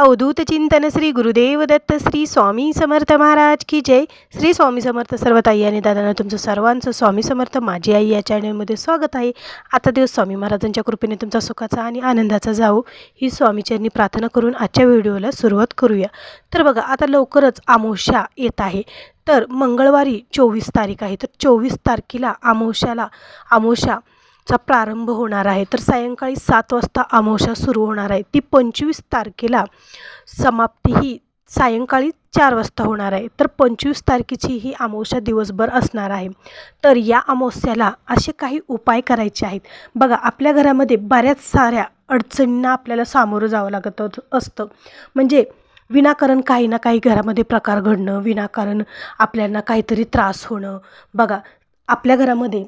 अवधूत चिंतन श्री गुरुदेव दत्त श्री स्वामी समर्थ महाराज की जय. श्री स्वामी समर्थ सर्व ताई आणि दादांना तुमचं सर्वांचं स्वामी समर्थ माझी आई या चॅनलमध्ये स्वागत आहे. आता दिवस स्वामी महाराजांच्या कृपेने तुमचा सुखाचा आणि आनंदाचा जाऊ ही स्वामीचरणी प्रार्थना करून आजच्या व्हिडिओला सुरुवात करूया. तर बघा आता लवकरच आमोशा येत आहे. तर मंगळवारी चोवीस तारीख आहे. तर चोवीस तारखेला आमोशाला आमोशा चा प्रारंभ होणार आहे. तर सायंकाळी सात वाजता अमावस्या सुरू होणार आहे. ती पंचवीस तारखेला समाप्ती ही सायंकाळी चार वाजता होणार आहे. तर पंचवीस तारखेची ही अमावस्या दिवसभर असणार आहे. तर या अमावस्याला असे काही उपाय करायचे आहेत. बघा आपल्या घरामध्ये बऱ्याच साऱ्या अडचणींना आपल्याला सामोरं जावं लागत असतं. म्हणजे विनाकारण काही ना काही घरामध्ये प्रकार घडणं विनाकारण आपल्याला काहीतरी त्रास होणं. बघा आपल्या घरामध्ये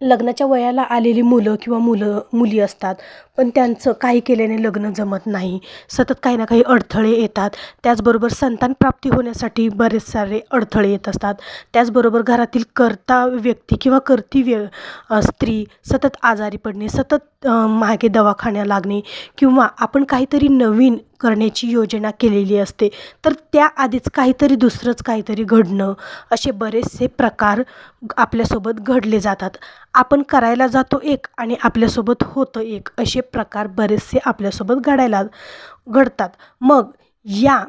लग्नाच्या वयाला आलेली मुलं किंवा मुलं मुली असतात पण त्यांचं काही केल्याने लग्न जमत नाही. सतत काही ना काही अडथळे येतात. त्याचबरोबर संतान प्राप्ती होण्यासाठी बरेच सारे अडथळे येत असतात. त्याचबरोबर घरातील कर्ता व्यक्ती किंवा कर्ती व्य स्त्री सतत आजारी पडणे सतत मागे दवाखान्या लागणे किंवा आपण काहीतरी नवीन करण्याची योजना केलेली असते. तर त्याआधीच काहीतरी दुसरंच काहीतरी घडणं असे बरेचसे प्रकार आपल्यासोबत घडले जातात. आपण करायला जातो एक आणि आपल्यासोबत होतं एक असे प्रकार बरेचसे आपल्यासोबत घडायला घडतात. मग या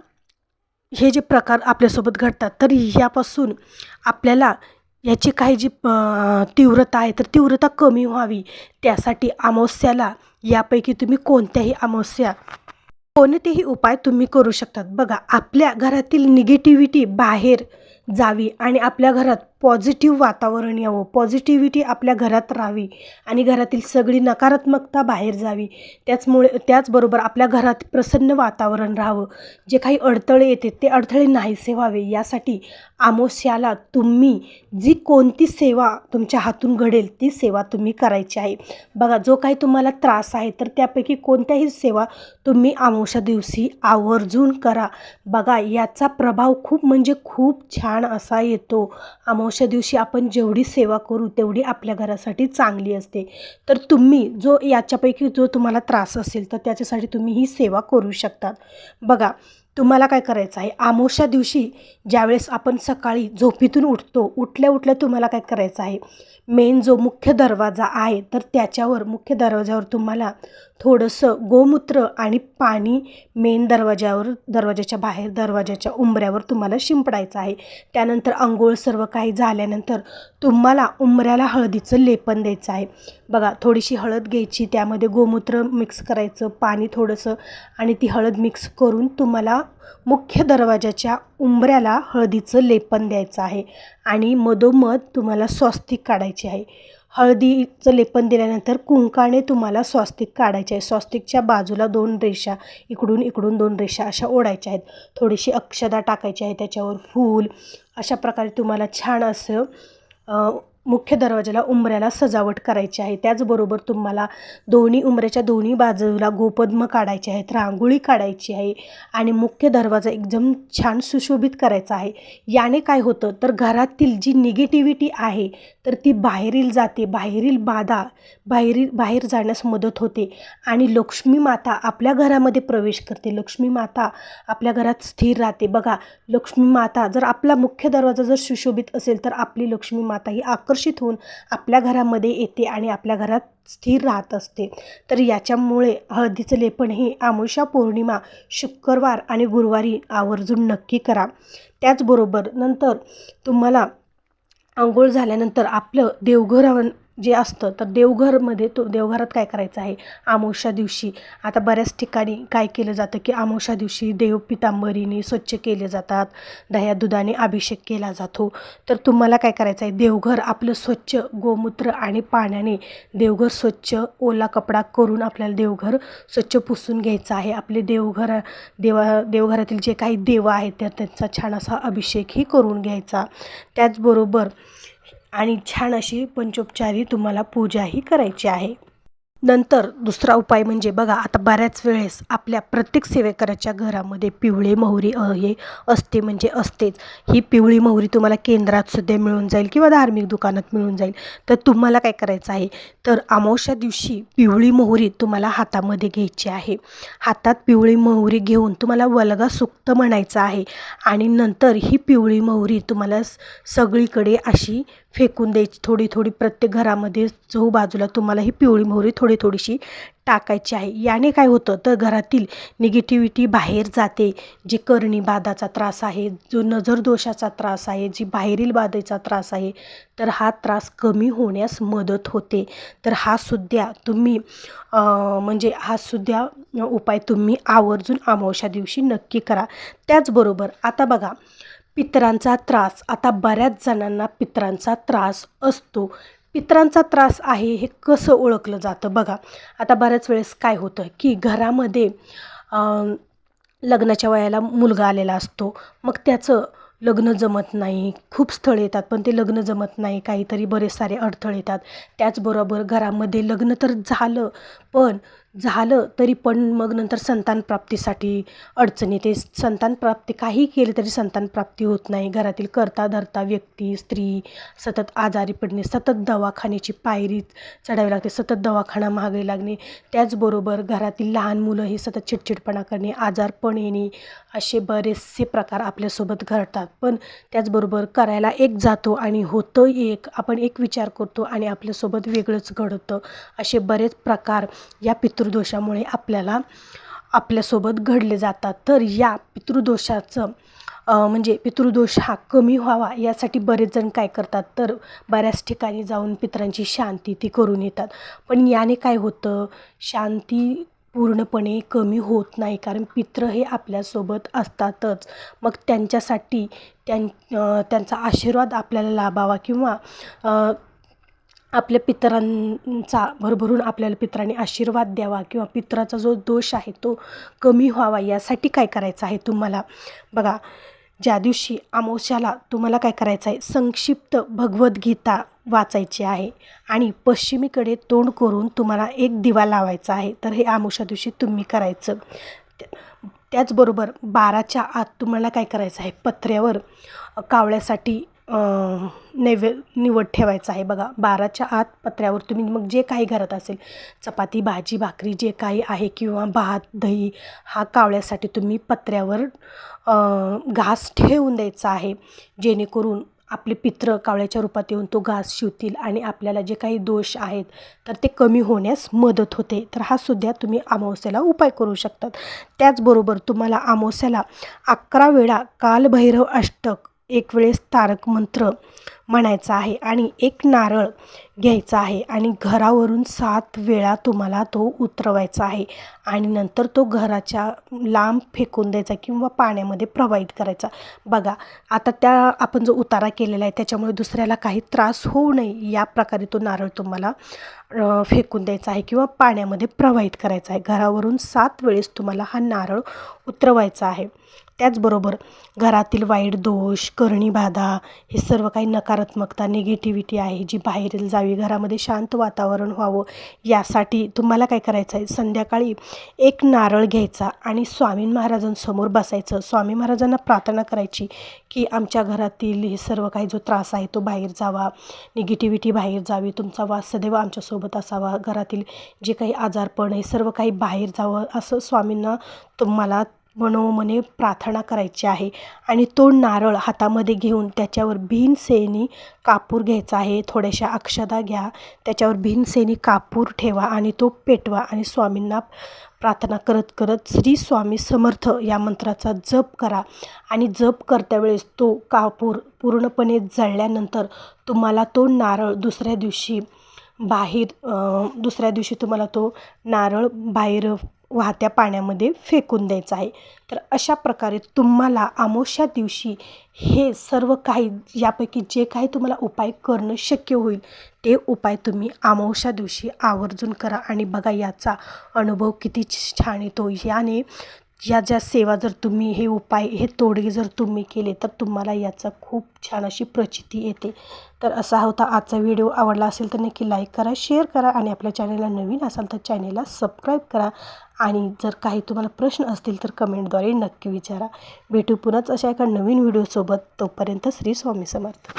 हे जे प्रकार आपल्यासोबत घडतात तर यापासून आपल्याला याची काही जी तीव्रता आहे तर तीव्रता कमी व्हावी. त्यासाठी अमावस्याला यापैकी तुम्ही कोणत्याही अमावस्या कोणतेही उपाय तुम्ही करू शकतात. बघा आपल्या घरातील निगेटिव्हिटी बाहेर जावी आणि आपल्या घरात पॉझिटिव्ह वातावरण यावं. पॉझिटिव्हिटी आपल्या घरात राहावी आणि घरातील सगळी नकारात्मकता बाहेर जावी. त्याचमुळे त्याचबरोबर आपल्या घरात प्रसन्न वातावरण राहावं. जे काही अडथळे येते ते अडथळे नाहीसे व्हावे. यासाठी अमावस्याला तुम्ही जी कोणती सेवा तुमच्या हातून घडेल ती सेवा तुम्ही करायची आहे. बघा जो काही तुम्हाला त्रास आहे तर त्यापैकी कोणत्याही सेवा तुम्ही आमोशा दिवशी आवर्जून करा. बघा याचा प्रभाव खूप म्हणजे खूप छान असा येतो. अमावस्या दिवशी आपण जेवढी सेवा करू तेवढी आपल्या घरासाठी चांगली असते. तर तुम्ही जो याच्यापैकी जो तुम्हाला त्रास असेल तर त्याच्यासाठी तुम्ही ही सेवा करू शकतात बघा तुम्हाला काय करायचं आहे? आमोशा दिवशी ज्यावेळेस आपण सकाळी झोपेतून उठतो उठल्या उठल्या तुम्हाला काय करायचं आहे? मेन जो मुख्य दरवाजा आहे तर त्याच्यावर मुख्य दरवाजावर तुम्हाला थोडंसं गोमूत्र आणि पाणी मेन दरवाजावर दरवाजाच्या बाहेर दरवाजाच्या उंबऱ्यावर तुम्हाला शिंपडायचं आहे. त्यानंतर आंघोळ सर्व काही झाल्यानंतर तुम्हाला उंबऱ्याला हळदीचं लेपन द्यायचं आहे. बघा थोडीशी हळद घ्यायची त्यामध्ये गोमूत्र मिक्स करायचं पाणी थोडंसं आणि ती हळद मिक्स करून तुम्हाला मुख्य दरवाजाच्या उंबऱ्याला हळदीचं लेपन द्यायचं आहे आणि मधोमध तुम्हाला स्वस्तिक काढायची आहे. हळदीचं लेपन दिल्यानंतर कुंकाने तुम्हाला स्वस्तिक काढायचे आहे. स्वस्तिकच्या बाजूला दोन रेषा इकडून इकडून दोन रेषा अशा ओढायच्या आहेत. थोडीशी अक्षदा टाकायची आहे त्याच्यावर फूल. अशा प्रकारे तुम्हाला छान असं मुख्य दरवाजाला उंबऱ्याला सजावट करायची आहे. त्याचबरोबर तुम्हाला दोन्ही उंबऱ्याच्या दोन्ही बाजूला गोपद्म काढायचे आहेत रांगोळी काढायची आहे आणि मुख्य दरवाजा एकदम छान सुशोभित करायचा आहे. याने काय होतं? तर घरातील जी निगेटिव्हिटी आहे तर ती बाहेरील जाते बाहेरील बाधा बाहेरील बाहेर जाण्यास मदत होते. आणि लक्ष्मी माता आपल्या घरामध्ये प्रवेश करते. लक्ष्मी माता आपल्या घरात स्थिर राहते. बघा लक्ष्मी माता जर आपला मुख्य दरवाजा जर सुशोभित असेल तर आपली लक्ष्मी माता ही आकर्षित होऊन आपल्या घरामध्ये येते आणि आपल्या घरात स्थिर राहत असते. तर याच्यामुळे हळदीचं लेपन हे आमुषा पौर्णिमा शुक्रवार आणि गुरुवारी आवर्जून नक्की करा. त्याचबरोबर नंतर तुम्हाला आंघोळ झाल्यानंतर आपलं देवघर जे असतं तर देवघरमध्ये तो देवघरात काय करायचं आहे? आमोशा दिवशी आता बऱ्याच ठिकाणी काय केलं जातं की आमोशा दिवशी देव पितांबरीने स्वच्छ केले जातात दह्या दुधाने अभिषेक केला जातो. तर तुम्हाला काय करायचं आहे? देवघर आपलं स्वच्छ गोमूत्र आणि पाण्याने देवघर स्वच्छ ओला कपडा करून आपल्याला देवघर स्वच्छ पुसून घ्यायचं आहे. आपले देवघर देवा देवघरातील जे काही देव आहेत तर त्यांचा छान असा अभिषेकही करून घ्यायचा. त्याचबरोबर आणि छान अशी पंचोपचारी तुम्हाला पूजाही करायची आहे. नंतर दुसरा उपाय म्हणजे बघा आता बऱ्याच वेळेस आपल्या प्रत्येक सेवेकराच्या घरामध्ये पिवळी मोहरी अ, हे असते म्हणजे असतेच. ही पिवळी मोहरी तुम्हाला केंद्रात सुद्धा मिळून जाईल किंवा धार्मिक दुकानात मिळून जाईल. तर तुम्हाला काय करायचं आहे? तर अमावस्या दिवशी पिवळी मोहरी तुम्हाला हातामध्ये घ्यायची आहे. हातात पिवळी मोहरी घेऊन तुम्हाला वलगा सुक्त म्हणायचं आहे. आणि नंतर ही पिवळी मोहरी तुम्हाला सगळीकडे अशी फेकून द्यायची थोडी थोडी प्रत्येक घरामध्ये चहू बाजूला तुम्हाला ही पिवळी मोहरी थोडी थोडीशी टाकायची आहे. याने काय होतं? तर घरातील निगेटिव्हिटी बाहेर जाते. जे करणी बाधाचा त्रास आहे जो नजर दोषाचा त्रास आहे जी बाहेरील बाधेचा त्रास आहे तर हा त्रास कमी होण्यास मदत होते. तर हा सुद्धा तुम्ही म्हणजे हा सुद्धा उपाय तुम्ही आवर्जून अमावश्या दिवशी नक्की करा. त्याचबरोबर आता बघा पितरांचा त्रास. आता बऱ्याच जणांना पितरांचा त्रास असतो. पितरांचा त्रास आहे हे कसं ओळखलं जातं बघा. आता बऱ्याच वेळेस काय होतं की घरामध्ये लग्नाच्या वयाला मुलगा आलेला असतो. मग त्याचं लग्न जमत नाही. खूप स्थळ येतात पण ते लग्न जमत नाही. काहीतरी बरेच सारे अडथळे येतात. त्याचबरोबर घरामध्ये लग्न तर झालं पण झालं तरी पण मग नंतर संतानप्राप्तीसाठी अडचण येते. संतानप्राप्ती काही केली तरी संतानप्राप्ती होत नाही. घरातील करता धरता व्यक्ती स्त्री सतत आजारी पडणे सतत दवाखान्याची पायरी चढावी लागते सतत दवाखाना महागाई लागणे. त्याचबरोबर घरातील लहान मुलं ही सतत चिडचिडपणा करणे आजारपण येणे असे बरेचसे प्रकार आपल्यासोबत घडतात. पण त्याचबरोबर करायला एक जातो आणि होतं एक आपण एक विचार करतो आणि आपल्यासोबत वेगळंच घडतं. असे बरेच प्रकार या पितृदोषामुळे आपल्याला आपल्यासोबत घडले जातात. तर या पितृदोषाचं म्हणजे पितृदोष हा कमी व्हावा यासाठी बरेच जण काय करतात? तर बऱ्याच ठिकाणी जाऊन पितरांची शांती ती करून येतात. पण याने काय होतं? शांती पूर्णपणे कमी होत नाही कारण पित्र हे आपल्यासोबत असतातच. मग त्यांच्यासाठी त्यां त्यांचा आशीर्वाद आपल्याला लाभावा किंवा आपल्या पितरांचा भरभरून आपल्याला पितरांनी आशीर्वाद द्यावा किंवा पितराचा जो दोष आहे तो कमी व्हावा यासाठी काय करायचं आहे तुम्हाला? बघा ज्या दिवशी अमावस्याला तुम्हाला काय करायचं आहे? संक्षिप्त भगवद्गीता वाचायची आहे आणि पश्चिमेकडे तोंड करून तुम्हाला एक दिवा लावायचा आहे तर हे अमावस्या दिवशी तुम्ही करायचं. त्याचबरोबर बाराच्या आत तुम्हाला काय करायचं आहे? पत्र्यावर कावळ्यासाठी नैवे निवड ठेवायचं आहे. बघा बाराच्या आत पत्र्यावर तुम्ही मग जे काही घरात असेल चपाती भाजी भाकरी जे काही आहे किंवा भात दही हा कावळ्यासाठी तुम्ही पत्र्यावर घास ठेवून द्यायचा आहे. जेणेकरून आपले पित्र कावळ्याच्या रूपात येऊन तो घास शिवतील आणि आपल्याला जे काही दोष आहेत तर ते कमी होण्यास मदत होते. तर हा सुद्धा तुम्ही अमावस्याला उपाय करू शकतात. त्याचबरोबर तुम्हाला अमावस्याला अकरा वेळा कालभैरव अष्टक एक वेळेस तारक मंत्र म्हणायचा आहे. आणि एक नारळ घ्यायचा आहे आणि घरावरून सात वेळा तुम्हाला तो उतरवायचा आहे आणि नंतर तो घराच्या लांब फेकून द्यायचा किंवा पाण्यामध्ये प्रवाहित करायचा. बघा आता त्या आपण जो उतारा केलेला आहे त्याच्यामुळे दुसऱ्याला काही त्रास होऊ नये या प्रकारे तो नारळ तुम्हाला फेकून द्यायचा आहे किंवा पाण्यामध्ये प्रवाहित करायचा आहे. घरावरून सात वेळेस तुम्हाला हा नारळ उतरवायचा आहे. त्याचबरोबर घरातील वाईट दोष करणी बाधा हे सर्व काही नकारात्मकता निगेटिव्हिटी आहे जी बाहेरील जावी घरामध्ये शांत वातावरण व्हावं. यासाठी तुम्हाला काय करायचं आहे? संध्याकाळी एक नारळ घ्यायचा आणि स्वामी महाराजांसमोर बसायचं. स्वामी महाराजांना प्रार्थना करायची की आमच्या घरातील हे सर्व काही जो त्रास आहे तो बाहेर जावा. निगेटिव्हिटी बाहेर जावी. तुमचा वास सदैव आमच्यासोबत असावा. घरातील जे काही आजारपण हे सर्व काही बाहेर जावं असं स्वामींना तुम्हाला मनोमने प्रार्थना करायची आहे. आणि तो नारळ हातामध्ये घेऊन त्याच्यावर भीमसेनी कापूर घ्यायचा आहे. थोड्याशा अक्षदा घ्या. त्याच्यावर भीमसेनी कापूर ठेवा आणि तो पेटवा आणि स्वामींना प्रार्थना करत करत श्री स्वामी समर्थ या मंत्राचा जप करा. आणि जप करत्या वेळेस तो कापूर पूर्णपणे जळल्यानंतर तुम्हाला तो नारळ दुसऱ्या दिवशी बाहेर दुसऱ्या दिवशी तुम्हाला तो नारळ बाहेर वाहत्या पाण्यामध्ये फेकून द्यायचं आहे. तर अशा प्रकारे तुम्हाला अमावस्या दिवशी हे सर्व काही यापैकी जे काही तुम्हाला उपाय करणं शक्य होईल ते उपाय तुम्ही अमावस्या दिवशी आवर्जून करा. आणि बघा याचा अनुभव किती छान येतो. याने या ज्या सेवा जर तुम्ही हे उपाय हे तोडगे जर तुम्ही केले तर तुम्हाला याचा खूप छान अशी प्रचिती येते. तर असा होता आजचा व्हिडिओ. आवडला असेल तर नक्की लाईक करा शेअर करा आणि आपल्या चॅनलला नवीन असाल तर चॅनलला सबस्क्राईब करा. आणि जर काही तुम्हाला प्रश्न असतील तर कमेंटद्वारे नक्की विचारा. भेटू पुन्हाच अशा एका नवीन व्हिडिओसोबत तोपर्यंत श्री स्वामी समर्थ.